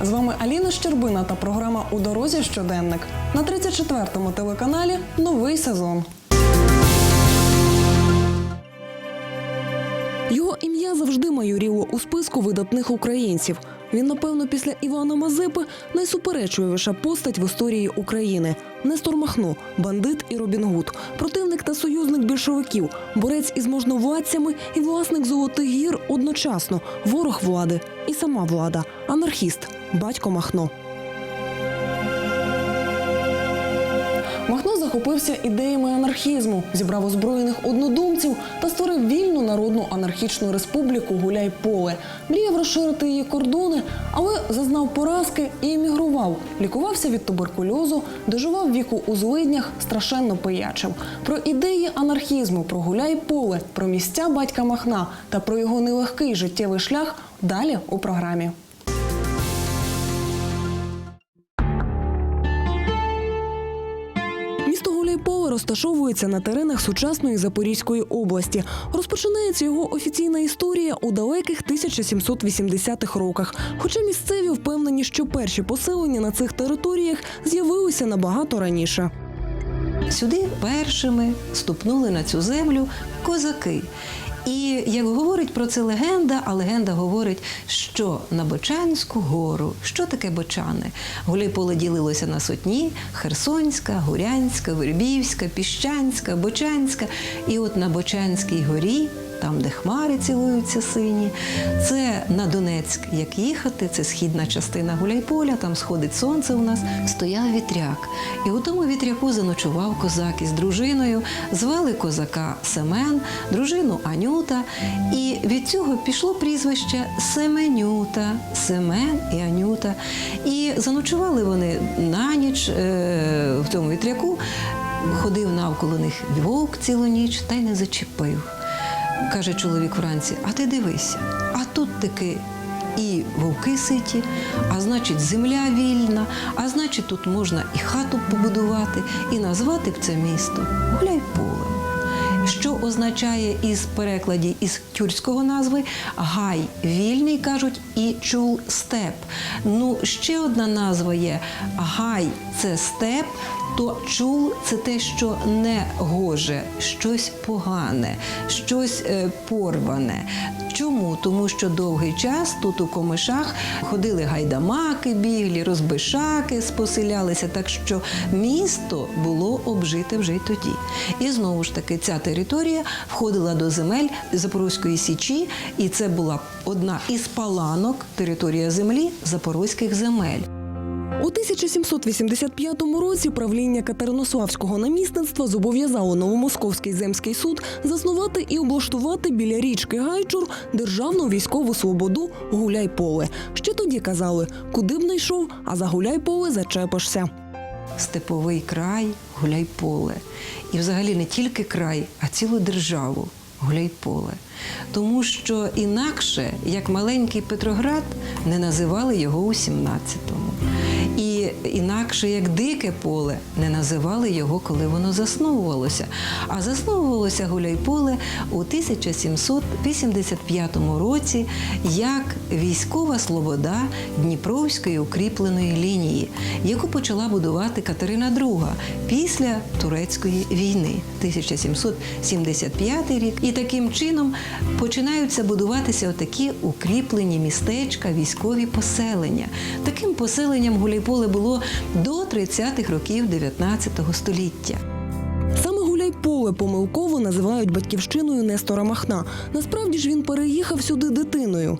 З вами Аліна Щербина та програма У дорозі щоденник. На 34-му телеканалі новий сезон. Завжди майоріло у списку видатних українців. Він, напевно, після Івана Мазепи найсуперечливіша постать в історії України. Нестор Махно, бандит і Робін Гуд, противник та союзник більшовиків, борець із можновладцями і власник золотих гір одночасно, ворог влади і сама влада, анархіст, батько Махно. Захопився ідеями анархізму, зібрав озброєних однодумців та створив вільну народну анархічну республіку Гуляй-Поле. Мріяв розширити її кордони, але зазнав поразки і емігрував. Лікувався від туберкульозу, доживав віку у злиднях, страшенно пиячив. Про ідеї анархізму, про Гуляй-Поле, про місця батька Махна та про його нелегкий життєвий шлях далі у програмі. Гуляйполе розташовується на теренах сучасної Запорізької області. Розпочинається його офіційна історія у далеких 1780-х роках. Хоча місцеві впевнені, що перші поселення на цих територіях з'явилися набагато раніше. Сюди першими ступнули на цю землю козаки. І як говорить про це легенда, а легенда говорить, що на Бочанську гору, що таке Бочани? Гуляйполе ділилося на сотні: Херсонська, Гурянська, Вербівська, Піщанська, Бочанська. І от на Бочанській горі, там, де хмари цілуються сині, це на Донецьк, як їхати, це східна частина Гуляйполя, там сходить сонце у нас, стояв вітряк. І у тому вітряку заночував козак із дружиною. Звали козака Семен, дружину Анюта. І від цього пішло прізвище Семенюта, Семен і Анюта. І заночували вони на ніч е, в тому вітряку. Ходив навколо них вовк цілу ніч та й не зачепив. Каже чоловік вранці, а ти дивися, а тут таки і вовки ситі, а значить, земля вільна, а значить, тут можна і хату побудувати, і назвати б це місто Гуляйполем. Що означає із перекладі із тюркського назви гай вільний кажуть і чул степ. Ну ще одна назва є гай це степ, то чул це те, що не гоже, щось погане, щось е, порване. Чому? Тому що довгий час тут у комишах ходили гайдамаки, біглі, розбишаки, споселялися, так що місто було обжите вже й тоді. І знову ж таки ця територія входила до земель Запорозької січі, і це була одна із паланок територія землі запорозьких земель. У 1785 році правління Катеринославського намісництва зобов'язало Новомосковський земський суд заснувати і облаштувати біля річки Гайчур державну військову свободу Гуляй-Поле. Ще тоді казали, куди б не йшов, а за Гуляй-Поле зачепишся. степовий край Гуляйполе. І взагалі не тільки край, а цілу державу Гуляйполе. Тому що інакше, як маленький Петроград, не називали його у 17-му. І інакше, як дике поле, не називали його, коли воно засновувалося. А засновувалося Гуляйполе у 1785 році як військова слобода Дніпровської укріпленої лінії, яку почала будувати Катерина II після турецької війни 1775 рік. І таким чином починаються будуватися отакі укріплені містечка, військові поселення. Таким поселенням Гуляйполе було до 30-х років 19 століття. Саме Гуляй-Поле помилково називають батьківщиною Нестора Махна. Насправді ж він переїхав сюди дитиною.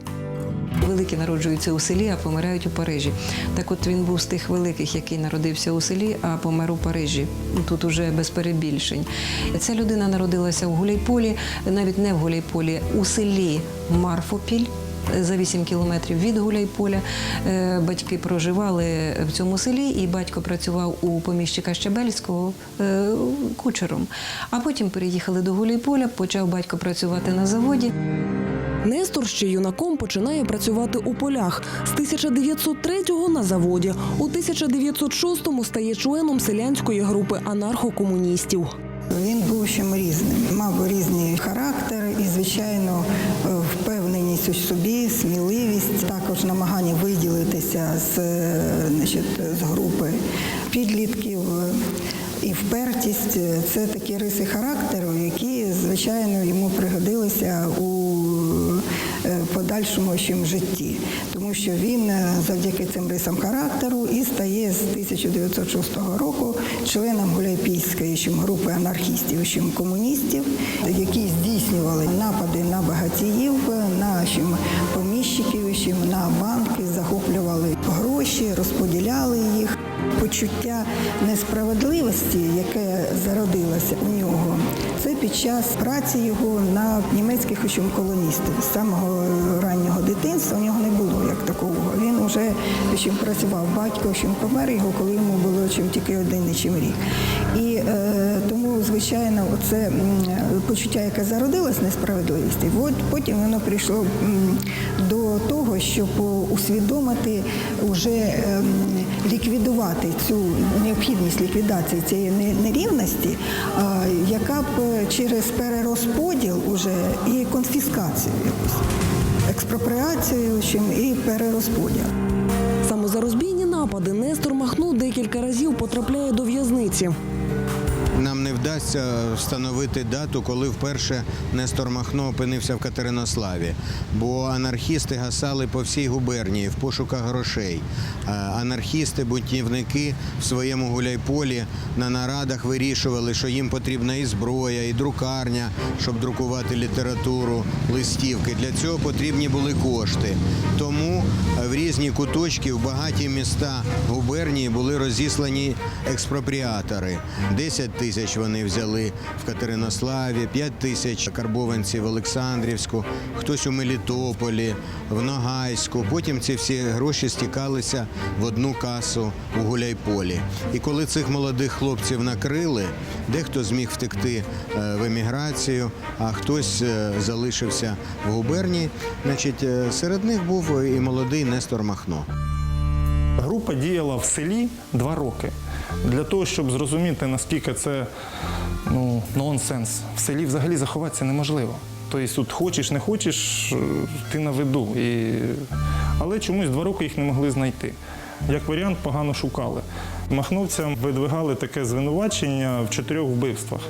Великі народжуються у селі, а помирають у Парижі. Так от він був з тих великих, який народився у селі, а помер у Парижі. Тут уже без перебільшень. Ця людина народилася у Гуляйполі, навіть не в Гуляйполі, у селі Марфопіль. За 8 кілометрів від Гуляйполя Е, батьки проживали в цьому селі, і батько працював у поміщика Щебельського е, кучером. А потім переїхали до Гуляйполя, почав батько працювати на заводі. Нестор ще юнаком починає працювати у полях. З 1903-го на заводі. У 1906-му стає членом селянської групи анархокомуністів. Він був чим різним, мав різні характери і, звичайно, впевненість у собі, сміливість, також намагання виділитися з, е, значить, з групи підлітків. І впертість е, це такі риси характеру, які, звичайно, йому пригодилися у подальшому чим житті, тому що він е, завдяки цим рисам характеру і стає з 1906 року членом Гуляйпільської чим групи анархістів, чим комуністів, які здійснювали напади на багатіїв, на поміщиків, на банки, захоплювали гроші, розподіляли їх. Почуття несправедливості, яке зародилося у нього, це під час праці його на німецьких колоністів. З самого раннього дитинства у нього не було як такого. Він вже чим працював батько, чим помер його, коли йому було чим тільки один і чим рік. І е, тому, звичайно, оце почуття, яке зародилось несправедливості, от потім воно прийшло до того, щоб усвідомити уже ем, ліквідувати цю необхідність ліквідації цієї нерівності, яка б через перерозподіл уже і конфіскацію якусь, експропріацію чим і перерозподіл. Саме за розбійні напади Нестор Махно декілька разів потрапляє до в'язниці. Нам не вдасться встановити дату, коли вперше Нестор Махно опинився в Катеринославі, бо анархісти гасали по всій губернії в пошуках грошей. Анархісти, бунтівники в своєму гуляйполі на нарадах вирішували, що їм потрібна і зброя, і друкарня, щоб друкувати літературу, листівки. Для цього потрібні були кошти. Тому в різні куточки, в багаті міста губернії були розіслані експропріатори. 10 тисяч вони взяли в Катеринославі, 5 тисяч карбованців в Олександрівську, хтось у Мелітополі, в Ногайську. Потім ці всі гроші стікалися в одну касу у Гуляйполі. І коли цих молодих хлопців накрили, дехто зміг втекти е, в еміграцію, а хтось е, залишився в губернії. Значить, е, серед них був і молодий Нестор Махно. Група діяла в селі два роки. Для того, щоб зрозуміти, наскільки це ну, нонсенс. В селі взагалі заховатися неможливо. Тобто тут хочеш, не хочеш, е, ти на виду. І... Але чомусь два роки їх не могли знайти. Як варіант, погано шукали. Махновцям видвигали таке звинувачення в чотирьох вбивствах.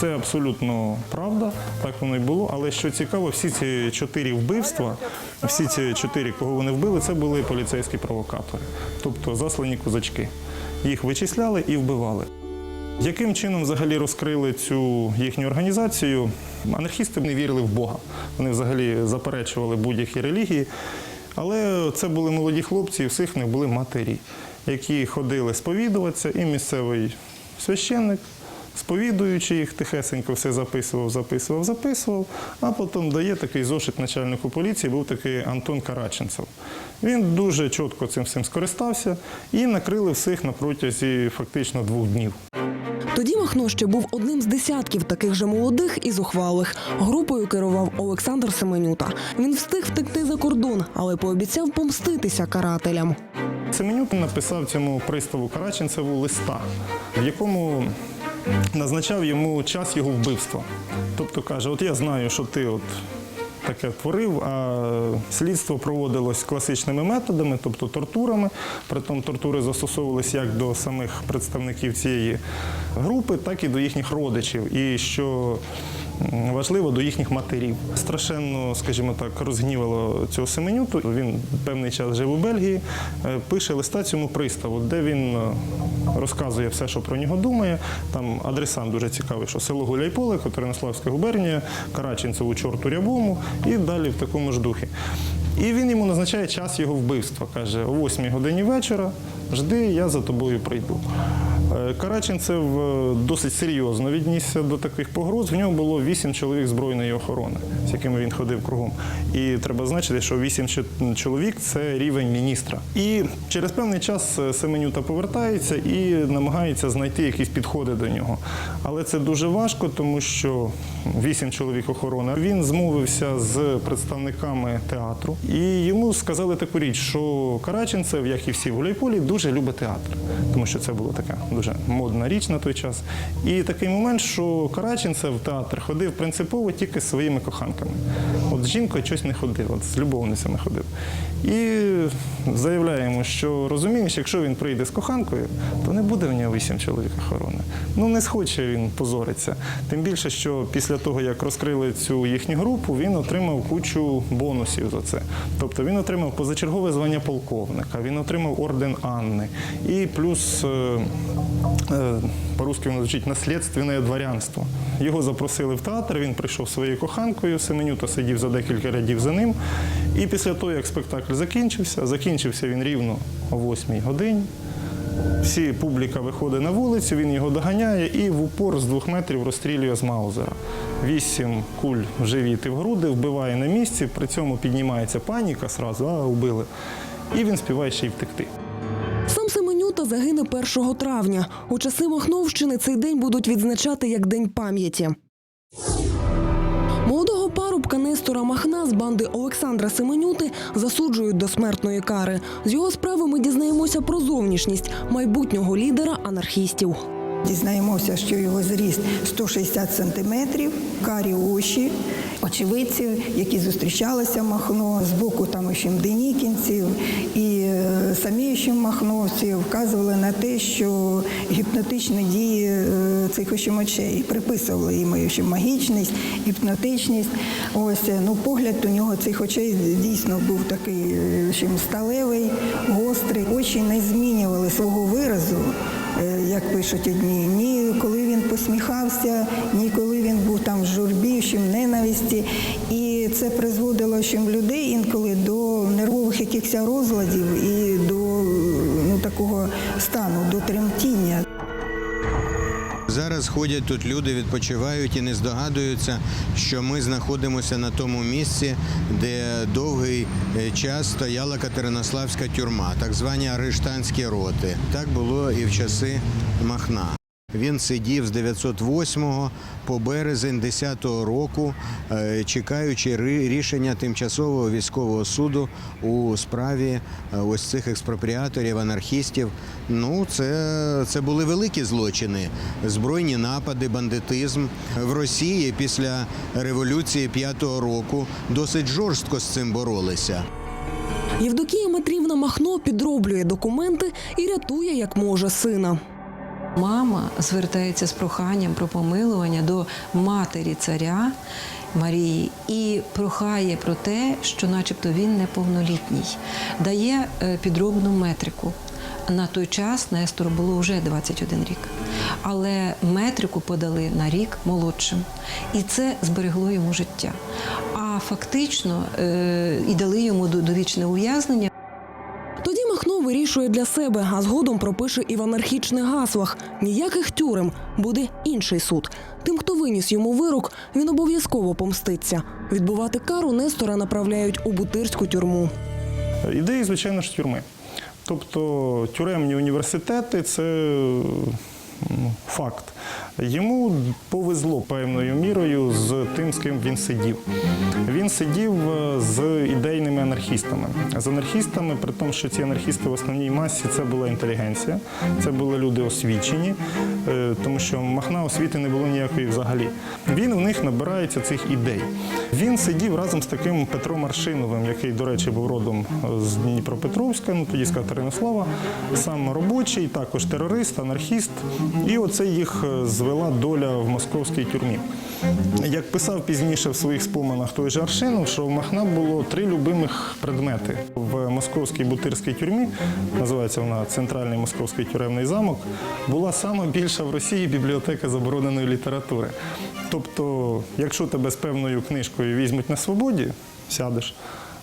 Це абсолютно правда, так воно і було. Але що цікаво, всі ці чотири вбивства, всі ці чотири, кого вони вбили, це були поліцейські провокатори, тобто заслані козачки. Їх вичисляли і вбивали. Яким чином взагалі розкрили цю їхню організацію? Анархісти не вірили в Бога. Вони взагалі заперечували будь-які релігії. Але це були молоді хлопці, і всіх них були матері, які ходили сповідуватися, і місцевий священник, сповідуючи їх, тихесенько все записував, записував, записував, а потім дає такий зошит начальнику поліції, був такий Антон Караченцев. Він дуже чітко цим всім скористався і накрили всіх на протязі фактично двох днів. Тоді Махно ще був одним з десятків таких же молодих і зухвалих. Групою керував Олександр Семенюта. Він встиг втекти за кордон, але пообіцяв помститися карателям. Семенюк написав цьому приставу Караченцеву листа, в якому назначав йому час його вбивства. Тобто каже: от я знаю, що ти от таке творив, а слідство проводилось класичними методами, тобто тортурами. Притом тортури застосовувалися як до самих представників цієї групи, так і до їхніх родичів. І що важливо, до їхніх матерів. Страшенно, скажімо так, розгнівало цього Семенюту. Він певний час жив у Бельгії, е, пише листа цьому приставу, де він е, розказує все, що про нього думає. Там адресан дуже цікавий, що село Гуляйполе, Катеринославська губернія, Караченцеву чорту рябому і далі в такому ж духі. І він йому назначає час його вбивства. Каже, о 8 годині вечора жди, я за тобою прийду. Е, Караченцев е, досить серйозно віднісся до таких погроз. В нього було вісім чоловік збройної охорони, з якими він ходив кругом. І треба значити, що вісім чоловік це рівень міністра. І через певний час е, Семенюта повертається і намагається знайти якісь підходи до нього. Але це дуже важко, тому що вісім чоловік охорони. Він змовився з представниками театру, і йому сказали таку річ, що Караченцев, як і всі в Гуляйполі, дуже любить театр, тому що це було таке дуже модна річ на той час. І такий момент, що Караченцев в театр ходив принципово тільки з своїми коханками. От з жінкою щось не ходив, от з любовницями ходив. І заявляємо, що розумієш, якщо він прийде з коханкою, то не буде в нього вісім чоловік охорони. Ну не схоче він позориться. Тим більше, що після того, як розкрили цю їхню групу, він отримав кучу бонусів за це. Тобто він отримав позачергове звання полковника, він отримав орден Анни і плюс. Е, По-русски воно звучить наслідственне дворянство. Його запросили в театр, він прийшов своєю коханкою, Семенюта сидів за декілька рядів за ним. І після того, як спектакль закінчився, закінчився він рівно о 8 годині. Всі публіка виходить на вулицю, він його доганяє і в упор з двох метрів розстрілює з Маузера. Вісім куль в живіт і в груди, вбиває на місці, при цьому піднімається паніка сразу, а убили. І він співає ще й втекти. Загине 1 травня. У часи Махновщини цей день будуть відзначати як День пам'яті. Молодого парубка Нестора Махна з банди Олександра Семенюти засуджують до смертної кари. З його справи ми дізнаємося про зовнішність майбутнього лідера анархістів. Дізнаємося, що його зріст 160 сантиметрів, карі очі, очевидці, які зустрічалися Махно, з боку там Денікінців і е, самі ще махновці вказували на те, що гіпнотичні дії е, цих очей приписували їм ще магічність, гіпнотичність. Ось е, ну погляд у нього цих очей дійсно був такий ще сталевий, гострий. Очі не змінювали свого виразу як пишуть одні, ні коли він посміхався, ні коли він був там в журбі, в ненависті. І це призводило в людей інколи до нервових якихось розладів і до ну, такого стану, до тремтіння. Зараз ходять тут люди, відпочивають і не здогадуються, що ми знаходимося на тому місці, де довгий е, час стояла Катеринославська тюрма, так звані арештанські роти. Так було і в часи Махна. Він сидів з 908 по березень 10-го року, е, чекаючи рішення тимчасового військового суду у справі е, ось цих експропріаторів, анархістів. Ну, це, це були великі злочини, збройні напади, бандитизм в Росії після революції 5-го року досить жорстко з цим боролися. Євдокія Матрівна Махно підроблює документи і рятує як може сина. Мама звертається з проханням про помилування до матері царя Марії і прохає про те, що, начебто, він неповнолітній, дає е, підробну метрику. На той час Нестору було вже 21 рік, але метрику подали на рік молодшим, і це зберегло йому життя. А фактично е, і дали йому довічне ув'язнення. Вирішує для себе, а згодом пропише і в анархічних гаслах: ніяких тюрем буде інший суд. Тим, хто виніс йому вирок, він обов'язково помститься. Відбувати кару Нестора направляють у бутирську тюрму. Ідеї, звичайно ж, тюрми. Тобто тюремні університети це ну, факт. Йому повезло певною мірою з тим, з ким він сидів. Він сидів е, з ідейними анархістами. З анархістами, при тому, що ці анархісти в основній масі це була інтелігенція, це були люди освічені, е, тому що Махна освіти не було ніякої взагалі. Він в них набирається цих ідей. Він сидів разом з таким Петром Аршиновим, який, до речі, був родом з Дніпропетровська, ну тоді з Катеринослава, сам робочий, також терорист, анархіст. І оце їх е, звела доля в московській тюрмі. Як писав пізніше в своїх споминах той же Аршинов, що в Махна було три любимих предмети. В московській бутирській тюрмі, називається вона Центральний московський тюремний замок, була сама більша в Росії бібліотека забороненої літератури. Тобто, якщо тебе з певною книжкою візьмуть на свободі, сядеш.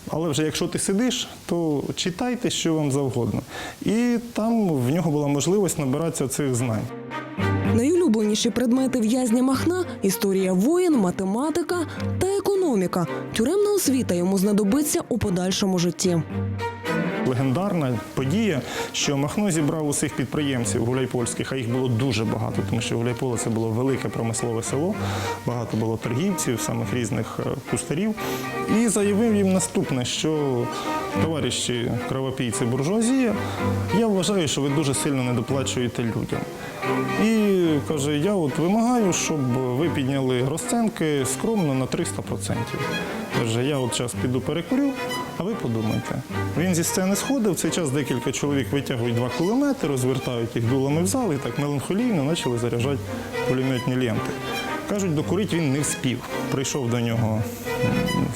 Але вже якщо ти сидиш, то читайте, що вам завгодно. І там в нього була можливість набиратися цих знань. Найулюбленіші предмети в'язня Махна історія воєн, математика та економіка. Тюремна освіта йому знадобиться у подальшому житті. Легендарна подія, що Махно зібрав усіх підприємців гуляйпольських, а їх було дуже багато, тому що Гуляйполе це було велике промислове село, багато було торгівців, самих різних е, кустарів. І заявив їм наступне, що товариші кровопійці буржуазія, я вважаю, що ви дуже сильно недоплачуєте людям. І каже, я от вимагаю, щоб ви підняли розценки скромно на 300%. Каже, я от зараз піду перекурю, а ви подумайте. Він зі сцени сходив, в цей час декілька чоловік витягують два кулемети, розвертають їх дулами в зал і так меланхолійно почали заряджати пулеметні ленти. Кажуть, докурити він не вспів. Прийшов до нього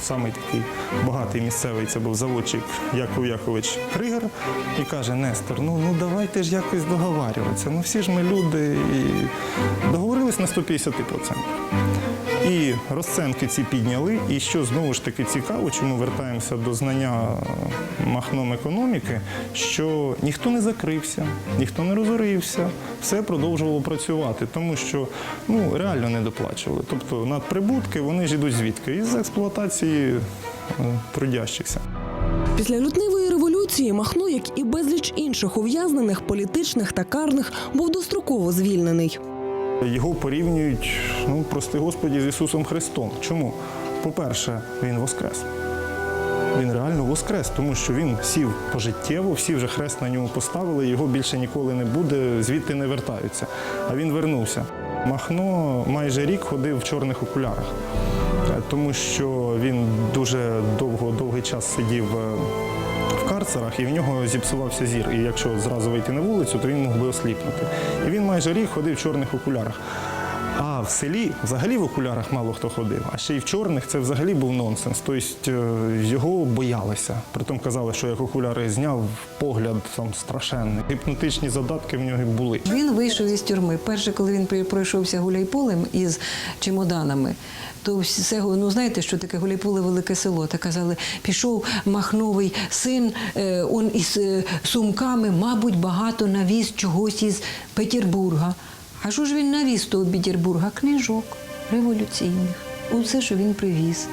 самий такий багатий місцевий, це був заводчик Яков Якович Кригер, і каже: Нестор, ну, ну давайте ж якось договарюватися. Ну всі ж ми люди і договорились на 150%. І розценки ці підняли. І що знову ж таки цікаво, чому вертаємося до знання махном економіки, що ніхто не закрився, ніхто не розорився, все продовжувало працювати, тому що ну реально не доплачували. Тобто надприбутки вони ж йдуть звідки? Із експлуатації е, трудящихся. Після лютневої революції Махно, як і безліч інших ув'язнених, політичних та карних, був достроково звільнений. Його порівнюють, ну прости Господі, з Ісусом Христом. Чому? По-перше, він воскрес. Він реально воскрес, тому що він сів пожиттєво, всі вже хрест на ньому поставили, його більше ніколи не буде, звідти не вертаються. А він вернувся. Махно майже рік ходив в чорних окулярах, е, тому що він дуже довго, довгий час сидів е, карцерах, і в нього зіпсувався зір. І якщо зразу вийти на вулицю, то він мог би осліпнути. І він майже рік ходив в чорних окулярах. А в селі взагалі в окулярах мало хто ходив, а ще й в чорних це взагалі був нонсенс. Тобто е, його боялися. Притом казали, що як окуляри зняв, погляд там страшенний. Гіпнотичні задатки в нього були. Він вийшов із тюрми. Перше, коли він пройшовся гуляйполем із чемоданами, то все, ну знаєте, що таке гуляйполе велике село. Та казали, пішов махновий син, е, он із е, сумками, мабуть, багато навіз чогось із Петербурга. А що ж він навіз того Бідербурга? Книжок революційних. Усе, що він привіз.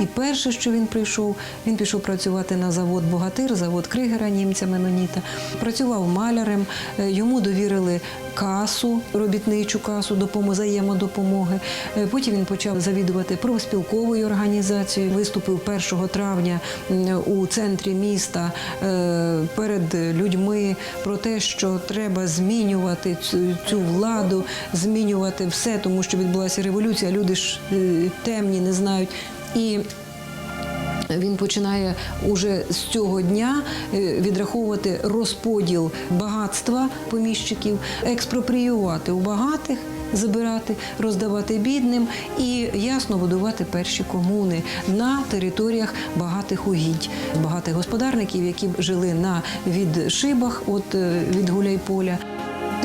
І перше, що він прийшов, він пішов працювати на завод Богатир, завод Кригера, німця Меноніта. Працював малярем, е, йому довірили касу, робітничу касу, взаємодопомоги. Е, Потім він почав завідувати профспілковою організацією. Виступив 1 травня у центрі міста е, перед людьми про те, що треба змінювати цю, владу, змінювати все, тому що відбулася революція. Люди ж темні, не знають. І він починає уже з цього дня е, відраховувати розподіл багатства поміщиків, експропріювати у багатих. Забирати, роздавати бідним і ясно будувати перші комуни на територіях багатих угідь, багатих господарників, які жили на відшибах е, від Гуляйполя.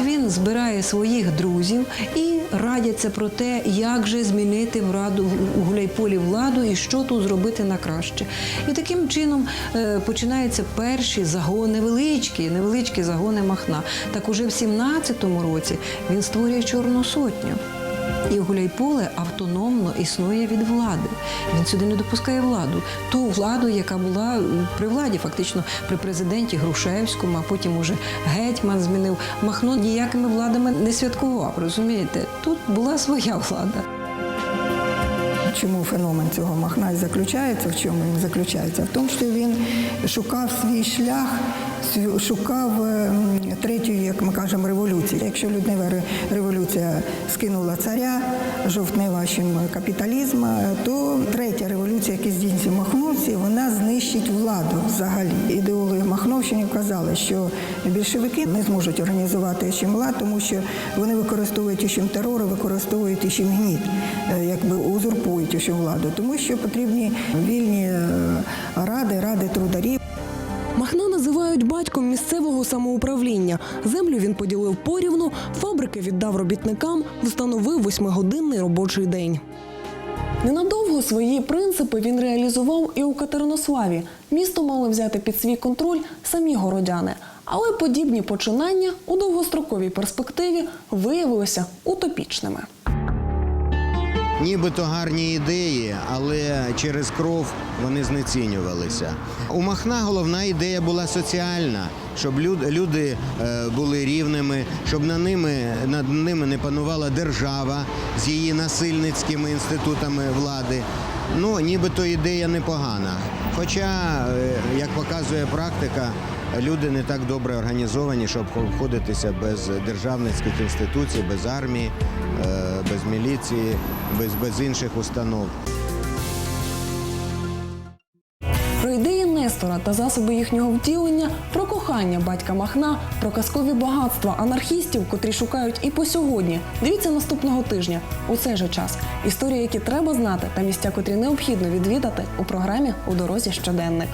Він збирає своїх друзів і радяться про те, як же змінити в раду у Гуляйполі владу і що тут зробити на краще. І таким чином е, починаються перші загони, невеличкі, невеличкі загони Махна. Так уже в 17-му році він створює Чорну сотню. І Гуляйполе автономно існує від влади. Він сюди не допускає владу. Ту владу, яка була при владі, фактично при президенті Грушевському, а потім уже гетьман змінив. Махно ніякими владами не святкував. Розумієте? Тут була своя влада. Чому феномен цього Махна заключається? В чому він заключається? В тому, що він шукав свій шлях, шукав ем, третьої, як ми кажемо, революції. Якщо люднева революція скинула царя, жовтнева капіталізм, то третя революція, здійснює Махновці, вона знищить владу взагалі. Ідеологи Махновщини казали, що більшовики не зможуть організувати чим влад, тому що вони використовують іщим терор, використовують іщим гніт, е, якби узурпують іщим владу, тому що потрібні вільні е, ради, ради трударів. Махна називають батьком місцевого самоуправління. Землю він поділив порівну, фабрики віддав робітникам, встановив восьмигодинний робочий день. Ненадовго свої принципи він реалізував і у Катеринославі. Місто мали взяти під свій контроль самі городяни. Але подібні починання у довгостроковій перспективі виявилися утопічними. Нібито гарні ідеї, але через кров вони знецінювалися. У Махна головна ідея була соціальна, щоб люди е, були рівними, щоб на ними, над ними не панувала держава з її насильницькими інститутами влади. Ну, нібито ідея непогана. Хоча, е, як показує практика, люди не так добре організовані, щоб обходитися без державницьких інституцій, без армії, е, міліції, без, без інших установ. Про ідеї Нестора та засоби їхнього втілення, про кохання батька Махна, про казкові багатства анархістів, котрі шукають і по сьогодні. Дивіться наступного тижня у цей же час. Історії, які треба знати, та місця, котрі необхідно відвідати у програмі у дорозі щоденник.